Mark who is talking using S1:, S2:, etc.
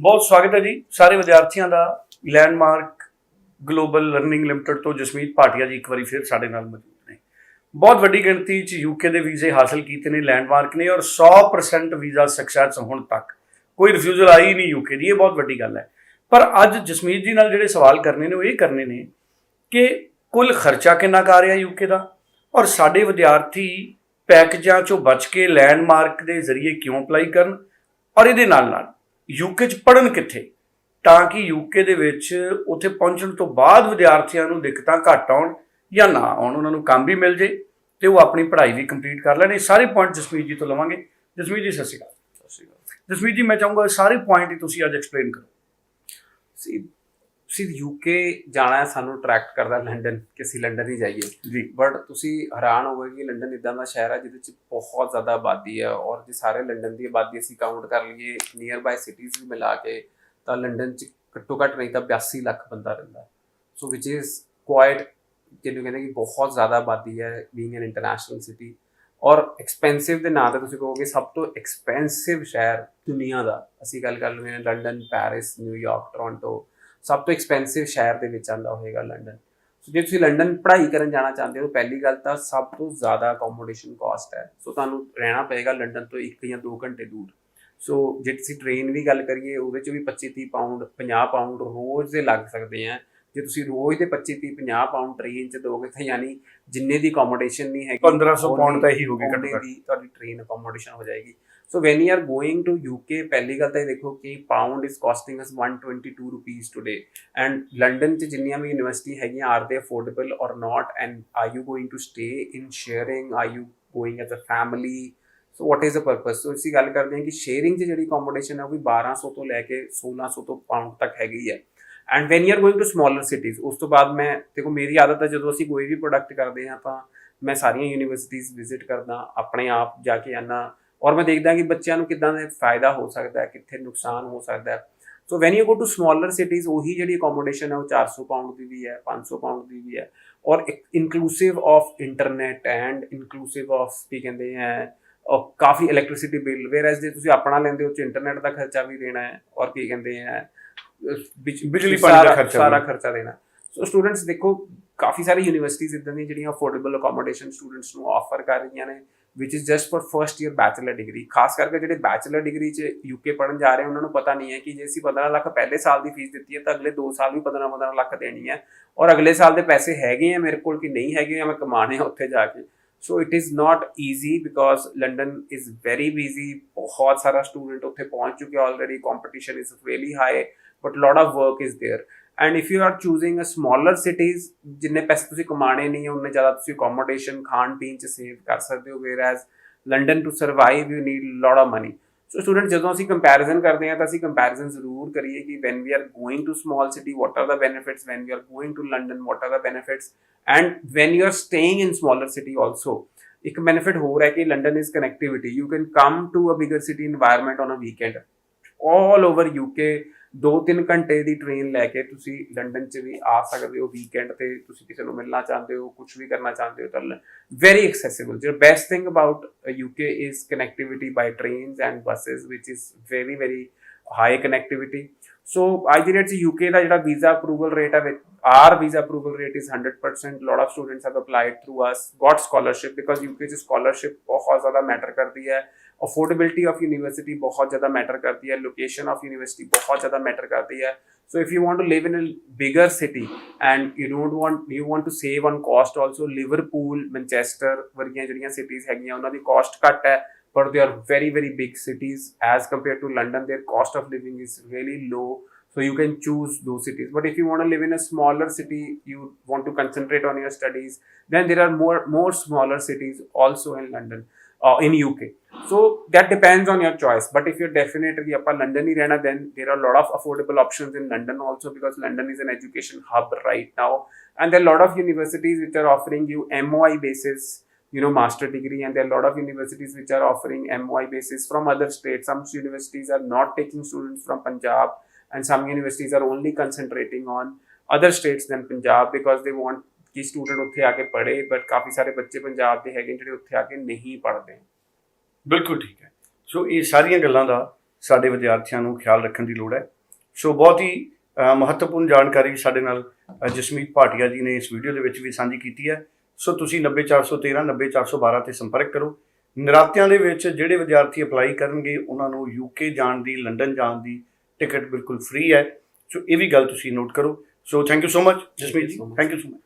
S1: ਬਹੁਤ ਸਵਾਗਤ ਹੈ ਜੀ। ਸਾਰੇ ਵਿਦਿਆਰਥੀਆਂ ਦਾ ਲੈਂਡਮਾਰਕ ਗਲੋਬਲ ਲਰਨਿੰਗ ਲਿਮਟਿਡ ਤੋਂ ਜਸਮੀਤ ਭਾਟੀਆ ਜੀ ਇੱਕ ਵਾਰੀ ਫਿਰ ਸਾਡੇ ਨਾਲ ਮੌਜੂਦ ਨੇ। ਬਹੁਤ ਵੱਡੀ ਗਿਣਤੀ 'ਚ ਯੂਕੇ ਦੇ ਵੀਜ਼ੇ ਹਾਸਲ ਕੀਤੇ ਨੇ, ਲੈਂਡਮਾਰਕ ਨੇ ਔਰ 100% ਵੀਜ਼ਾ ਸਕਸੈਸ ਹੁਣ ਤੱਕ। ਕੋਈ ਰਿਫਿਊਜ਼ਲ ਆਈ ਨਹੀਂ ਯੂਕੇ ਦੀ, ਇਹ ਬਹੁਤ ਵੱਡੀ ਗੱਲ ਹੈ। ਪਰ ਅੱਜ ਜਸਮੀਤ ਜੀ ਨਾਲ ਜਿਹੜੇ ਸਵਾਲ ਕਰਨੇ ਨੇ, ਉਹ ਇਹ ਕਰਨੇ ਨੇ ਕਿ ਕੁੱਲ ਖਰਚਾ ਕਿੰਨਾ ਕਰ ਰਿਹਾ ਯੂਕੇ ਦਾ? ਔਰ ਸਾਡੇ ਵਿਦਿਆਰਥੀ ਪੈਕੇਜਾਂ ਚੋਂ ਬਚ ਕੇ ਲੈਂਡਮਾਰਕ ਦੇ ਜ਼ਰੀਏ ਕਿਉਂ ਅਪਲਾਈ ਕਰਨ? ਔਰ ਇਹਦੇ ਨਾਲ ਨਾਲ ਯੂਕੇ ਚ ਪੜਨ ਕਿੱਥੇ? ਤਾਂ ਕਿ ਯੂਕੇ ਦੇ ਵਿੱਚ ਉੱਥੇ ਪਹੁੰਚਣ ਤੋਂ ਬਾਅਦ ਵਿਦਿਆਰਥੀਆਂ ਨੂੰ ਦਿੱਕਤਾਂ ਘੱਟ ਆਉਣ ਜਾਂ ਨਾ ਆਉਣ ਉਹਨਾਂ ਨੂੰ ਕੰਮ ਵੀ ਮਿਲ ਜੇ ਤੇ ਉਹ ਆਪਣੀ ਪੜ੍ਹਾਈ ਵੀ ਕੰਪਲੀਟ ਕਰ ਲੈਣ। ਇਹ ਸਾਰੇ ਪੁਆਇੰਟ ਜਸਮੀਤ ਜੀ ਤੋਂ ਲਵਾਂਗੇ। ਜਸਮੀਤ ਜੀ ਸਤਿ ਸ਼੍ਰੀ ਅਕਾਲ। ਜਸਮੀਤ ਜੀ ਮੈਂ ਚਾਹੂੰਗਾ ਸਾਰੇ ਪੁਆਇੰਟ ਹੀ ਤੁਸੀਂ ਅੱਜ ਐਕਸਪਲੇਨ ਕਰੋ।
S2: ਸੀ ਸੀ ਯੂਕੇ ਜਾਣਾ ਹੈ ਸਾਨੂੰ ਅਟਰੈਕਟ ਕਰਦਾ ਲੰਡਨ ਕਿ ਅਸੀਂ ਲੰਡਨ ਹੀ ਜਾਈਏ।
S1: ਜੀ।
S2: ਬਟ ਤੁਸੀਂ ਹੈਰਾਨ ਹੋਵੋਗੇ ਕਿ ਲੰਡਨ ਇਦਾਂ ਦਾ ਸ਼ਹਿਰ ਹੈ ਜਿਹਦੇ ਵਿੱਚ ਬਹੁਤ ਜ਼ਿਆਦਾ ਆਬਾਦੀ ਹੈ ਔਰ ਜੇ ਸਾਰੇ ਲੰਡਨ ਦੀ ਆਬਾਦੀ ਅਸੀਂ ਕਾਊਂਟ ਕਰ ਲਈਏ ਨੀਅਰ ਬਾਈ ਸਿਟੀਜ਼ ਵੀ ਮਿਲਾ ਕੇ ਤਾਂ ਲੰਡਨ ਚ ਘੱਟੋ ਘੱਟ ਨਹੀਂ ਤਾਂ 82 ਲੱਖ ਬੰਦਾ ਰਹਿੰਦਾ ਸੋ ਵਿਚ ਇਜ਼ ਕੁਆਇਟ ਜਿਹਨੂੰ ਕਹਿੰਦੇ ਕਿ ਬਹੁਤ ਜ਼ਿਆਦਾ ਆਬਾਦੀ ਹੈ ਬੀਇੰਗ ਐਨ ਇੰਟਰਨੈਸ਼ਨਲ ਸਿਟੀ ਔਰ ਐਕਸਪੈਂਸਿਵ ਦੇ ਨਾਂ ਤੇ ਤੁਸੀਂ ਕਹੋਗੇ ਸਭ ਤੋਂ ਐਕਸਪੈਂਸਿਵ ਸ਼ਹਿਰ ਦੁਨੀਆ ਦਾ। ਅਸੀਂ ਗੱਲ ਕਰ ਲਈਏ ਲੰਡਨ ਪੈਰਿਸ ਨਿਊਯਾਰਕ ਟੋਰਾਂਟੋ ਸਭ ਤੋਂ ਐਕਸਪੈਂਸਿਵ ਸ਼ਹਿਰ ਦੇ ਵਿੱਚ ਆਉਂਦਾ ਹੋਏਗਾ ਲੰਡਨ। ਸੋ ਜੇ ਤੁਸੀਂ ਲੰਡਨ ਪੜ੍ਹਾਈ ਕਰਨ ਜਾਣਾ ਚਾਹੁੰਦੇ ਹੋ ਪਹਿਲੀ ਗੱਲ ਤਾਂ ਸਭ ਤੋਂ ਜ਼ਿਆਦਾ ਅਕੋਮੋਡੇਸ਼ਨ ਕਾਸਟ ਹੈ। ਸੋ ਤੁਹਾਨੂੰ ਰਹਿਣਾ ਪਏਗਾ ਲੰਡਨ ਤੋਂ 1 ਜਾਂ 2 ਘੰਟੇ ਦੂਰ। ਸੋ ਜੇ ਤੁਸੀਂ ਟ੍ਰੇਨ ਵੀ ਗੱਲ ਕਰੀਏ ਉਹਦੇ ਚ ਵੀ 25 30 ਪਾਉਂਡ 50 ਪਾਉਂਡ ਰੋਜ਼ ਦੇ ਲੱਗ ਸਕਦੇ ਆ। ਜੇ ਤੁਸੀਂ ਰੋਜ਼ ਦੇ 25 30 50 ਪਾਉਂਡ ਟ੍ਰੇਨ ਚ ਦੋਗੇ ਤਾਂ ਯਾਨੀ ਜਿੰਨੇ ਦੀ ਅਕੋਮੋਡੇਸ਼ਨ ਨਹੀਂ ਹੈਗੀ
S1: 1500 ਪਾਉਂਡ ਤਾਂ ਇਹੀ ਹੋ ਗਈ
S2: ਉਹਨੇ
S1: ਘੱਟੋ। ਘੱਟ
S2: ਤੁਹਾਡੀ ਟ੍ਰੇਨ ਅਕੋਮੋਡੇਸ਼ਨ ਹੋ ਜਾਏਗੀ। So when you are going to UK ਪਹਿਲੀ ਗੱਲ ਤਾਂ ਇਹ ਦੇਖੋ ਕਿ pound is costing as 122 rupees today and London ਚ ਜਿੰਨੀਆਂ ਵੀ ਯੂਨੀਵਰਸਿਟੀ ਹੈਗੀਆਂ are they affordable or not and are you going to stay in sharing are you going as a family so what is the purpose so ਅਸੀਂ ਗੱਲ ਕਰਦੇ ਹਾਂ ਕਿ sharing 'ਚ ਜਿਹੜੀ ਅਕੋਮੋਡੇਸ਼ਨ ਹੈ, ਉਹ ਵੀ 1200 ਤੋਂ ਲੈ ਕੇ 1600 ਤੋਂ ਪਾਉਂਡ ਤੱਕ ਹੈਗੀ ਹੈ। And when you are going to smaller cities ਉਸ ਤੋਂ ਬਾਅਦ ਮੈਂ, ਦੇਖੋ, ਮੇਰੀ ਆਦਤ ਹੈ ਜਦੋਂ ਅਸੀਂ ਕੋਈ ਵੀ ਪ੍ਰੋਡਕਟ ਕਰਦੇ ਹਾਂ, ਤਾਂ ਮੈਂ ਸਾਰੀਆਂ ਯੂਨੀਵਰਸਿਟੀਜ਼ ਵਿਜ਼ਿਟ ਕਰਦਾ, ਆਪਣੇ ਆਪ ਜਾ ਕੇ ਆਨਾ ਔਰ ਮੈਂ ਦੇਖਦਾ ਕਿ ਬੱਚਿਆਂ ਨੂੰ ਕਿੱਦਾਂ ਦਾ ਫਾਇਦਾ ਹੋ ਸਕਦਾ ਹੈ ਕਿੱਥੇ ਨੁਕਸਾਨ ਹੋ ਸਕਦਾ ਹੈ। So when you go to smaller cities ਉਹੀ ਜਿਹੜੀ ਅਕੋਮੋਡੇਸ਼ਨ ਹੈ ਉਹ 400 ਪਾਉਂਡ ਦੀ ਵੀ ਹੈ 500 ਪਾਉਂਡ ਦੀ ਵੀ ਹੈ। ਔਰ inclusive of internet and inclusive of ਕੀ ਕਹਿੰਦੇ ਹੈ ਔਰ ਕਾਫੀ ਇਲੈਕਟ੍ਰਿਸਿਟੀ ਬਿੱਲ ਵੇਅਰਐਸ ਜੇ ਤੁਸੀਂ ਆਪਣਾ ਲੈਂਦੇ ਹੋ ਚ ਇੰਟਰਨੈਟ ਦਾ ਖਰਚਾ ਵੀ ਦੇਣਾ ਹੈ ਔਰ ਕੀ ਕਹਿੰਦੇ ਹੈ
S1: ਬਿਜਲੀ ਪਾਣੀ ਦਾ ਖਰਚਾ
S2: ਸਾਰਾ। ਖਰਚਾ ਦੇਣਾ। ਸੋ ਸਟੂਡੈਂਟਸ ਦੇਖੋ ਕਾਫੀ ਸਾਰੀ ਯੂਨੀਵਰਸਿਟੀਜ਼ ਇਦਾਂ ਦੀਆਂ ਜਿਹੜੀਆਂ ਅਫੋਰਡੇਬਲ ਅਕੋਮੋਡੇਸ਼ਨ ਸਟੂਡੈਂਟਸ ਨੂੰ ਆਫਰ ਕਰ ਰਹੀਆਂ ਨੇ। Which is just for first year bachelor degree ਖਾਸ ਕਰਕੇ ਜਿਹੜੇ ਬੈਚਲਰ ਡਿਗਰੀ 'ਚ ਯੂਕੇ ਪੜਨ ਜਾ ਰਹੇ ਉਹਨਾਂ ਨੂੰ ਪਤਾ ਨਹੀਂ ਹੈ ਕਿ ਜੇ ਅਸੀਂ 15 ਲੱਖ ਪਹਿਲੇ ਸਾਲ ਦੀ ਫੀਸ ਦਿੱਤੀ ਹੈ ਤਾਂ ਅਗਲੇ 2 ਸਾਲ ਵੀ 15 15 ਲੱਖ ਦੇਣੀ ਹੈ ਔਰ ਅਗਲੇ ਸਾਲ ਦੇ ਪੈਸੇ ਹੈਗੇ ਆ ਮੇਰੇ ਕੋਲ ਕਿ ਨਹੀਂ ਹੈਗੇ ਆ ਮੈਂ ਕਮਾਣੇ ਉੱਥੇ ਜਾ ਕੇ so it is not easy because London is very busy ਬਹੁਤ ਸਾਰਾ ਸਟੂਡੈਂਟ ਉੱਥੇ ਪਹੁੰਚ ਚੁੱਕਿਆ already competition is really high but lot of work is there and if you are choosing a smaller cities ਜਿੰਨੇ ਪੈਸੇ ਤੁਸੀਂ ਕਮਾਣੇ ਨਹੀਂ ਉਹਨੇ ਜ਼ਿਆਦਾ ਤੁਸੀਂ ਅਕੋਮੋਡੇਸ਼ਨ ਖਾਣ ਪੀਣ ਚ ਸੇਵ ਕਰ ਸਕਦੇ ਹੋ whereas London to survive you need lot of money so student ਜਦੋਂ ਅਸੀਂ ਕੰਪੈਰੀਜ਼ਨ ਕਰਦੇ ਹਾਂ ਤਾਂ ਅਸੀਂ ਕੰਪੈਰੀਜ਼ਨ ਜ਼ਰੂਰ ਕਰੀਏ ਕਿ when we are going to small city what are the benefits when we are going to London what are the benefits and when you are staying in smaller city also ਇੱਕ benefit ਹੋਰ ਹੈ ਕਿ London is connectivity you can come to a bigger city environment on a weekend all over UK 2-3 ਘੰਟੇ ਦੀ train ਲੈ ਕੇ ਤੁਸੀਂ London 'ਚ ਵੀ ਆ ਸਕਦੇ ਹੋ ਵੀਕਐਂਡ ਤੇ ਤੁਸੀਂ ਕਿਸੇ ਨੂੰ ਮਿਲਣਾ ਚਾਹੁੰਦੇ ਹੋ ਕੁਝ ਵੀ ਕਰਨਾ ਚਾਹੁੰਦੇ ਹੋ ਤਾਂ ਵੈਰੀ ਐਕਸੈਸਿਬਲ ਜਿਹੜਾ best thing about UK is connectivity by trains and buses which is very very high connectivity so ਅੱਜ ਦੀ ਡੇਟ 'ਚ ਯੂਕੇ ਦਾ ਜਿਹੜਾ ਵੀਜ਼ਾ ਅਪਰੂਵਲ ਰੇਟ ਹੈ or visa approval rate is 100% lot of students have applied through us got scholarship because UK 'ਚ scholarship ਬਹੁਤ ਜ਼ਿਆਦਾ matter ਕਰਦੀ ਹੈ ਅਫੋਰਡੇਬਿਲਟੀ ਆਫ ਯੂਨੀਵਰਸਿਟੀ ਬਹੁਤ ਜ਼ਿਆਦਾ ਮੈਟਰ ਕਰਦੀ ਹੈ ਲੋਕੇਸ਼ਨ ਆਫ ਯੂਨੀਵਰਸਿਟੀ ਬਹੁਤ ਜ਼ਿਆਦਾ ਮੈਟਰ ਕਰਦੀ ਹੈ so if you want to live in a bigger city and you don't want you want to save on cost also liverpool manchester ਵਰਗੀਆਂ ਜਿਹੜੀਆਂ cities ਹੈਗੀਆਂ ਉਹਨਾਂ ਦੀ cost ਘੱਟ ਹੈ but they are very very big cities. As compared to london their cost of living is really low. So you can choose those cities. But if you want to live in a smaller city you want to concentrate on your studies then there are more more smaller cities also in london uh, in uk so that depends on your choice. But if you're definitely up london hi rehna then there are a lot of affordable options in london also because london is an education hub right now. And there are a lot of universities which are offering you moi basis you know master degree and there are a lot of universities which are offering moi basis from other states some universities are not taking students from punjab and some universities are only concentrating on other states than punjab because they want ਕਿ student ਉੱਥੇ ਆ ਕੇ ਪੜ੍ਹੇ but ਕਾਫੀ ਸਾਰੇ ਬੱਚੇ ਪੰਜਾਬ ਦੇ ਹੈਗੇ ਜਿਹੜੇ ਉੱਥੇ ਆ ਕੇ ਨਹੀਂ ਪੜ੍ਹਦੇ
S1: ਬਿਲਕੁਲ ਠੀਕ ਹੈ ਸੋ ਇਹ ਸਾਰੀਆਂ ਗੱਲਾਂ ਦਾ ਸਾਡੇ ਵਿਦਿਆਰਥੀਆਂ ਨੂੰ ਖਿਆਲ ਰੱਖਣ ਦੀ ਲੋੜ ਹੈ ਸੋ ਬਹੁਤ ਹੀ ਅ, ਮਹੱਤਵਪੂਰਨ ਜਾਣਕਾਰੀ ਸਾਡੇ ਨਾਲ ਅ, ਜਸਮੀਤ ਭਾਟੀਆ ਜੀ ਨੇ ਇਸ ਵੀਡੀਓ ਦੇ ਵਿੱਚ ਵੀ ਸਾਂਝੀ ਕੀਤੀ ਹੈ ਸੋ ਤੁਸੀਂ 90413 90412 ਤੇ ਸੰਪਰਕ ਕਰੋ। ਨਰਾਤਿਆਂ ਦੇ ਵਿੱਚ ਜਿਹੜੇ ਵਿਦਿਆਰਥੀ ਅਪਲਾਈ ਕਰਨਗੇ ਉਹਨਾਂ ਨੂੰ ਯੂਕੇ ਜਾਣ ਦੀ ਲੰਡਨ ਜਾਣ ਦੀ ਟਿਕਟ ਬਿਲਕੁਲ ਫ੍ਰੀ ਹੈ। ਸੋ ਇਹ ਵੀ ਗੱਲ ਤੁਸੀਂ ਨੋਟ ਕਰੋ। So thank you so much Jasmeet ji. Thank you so much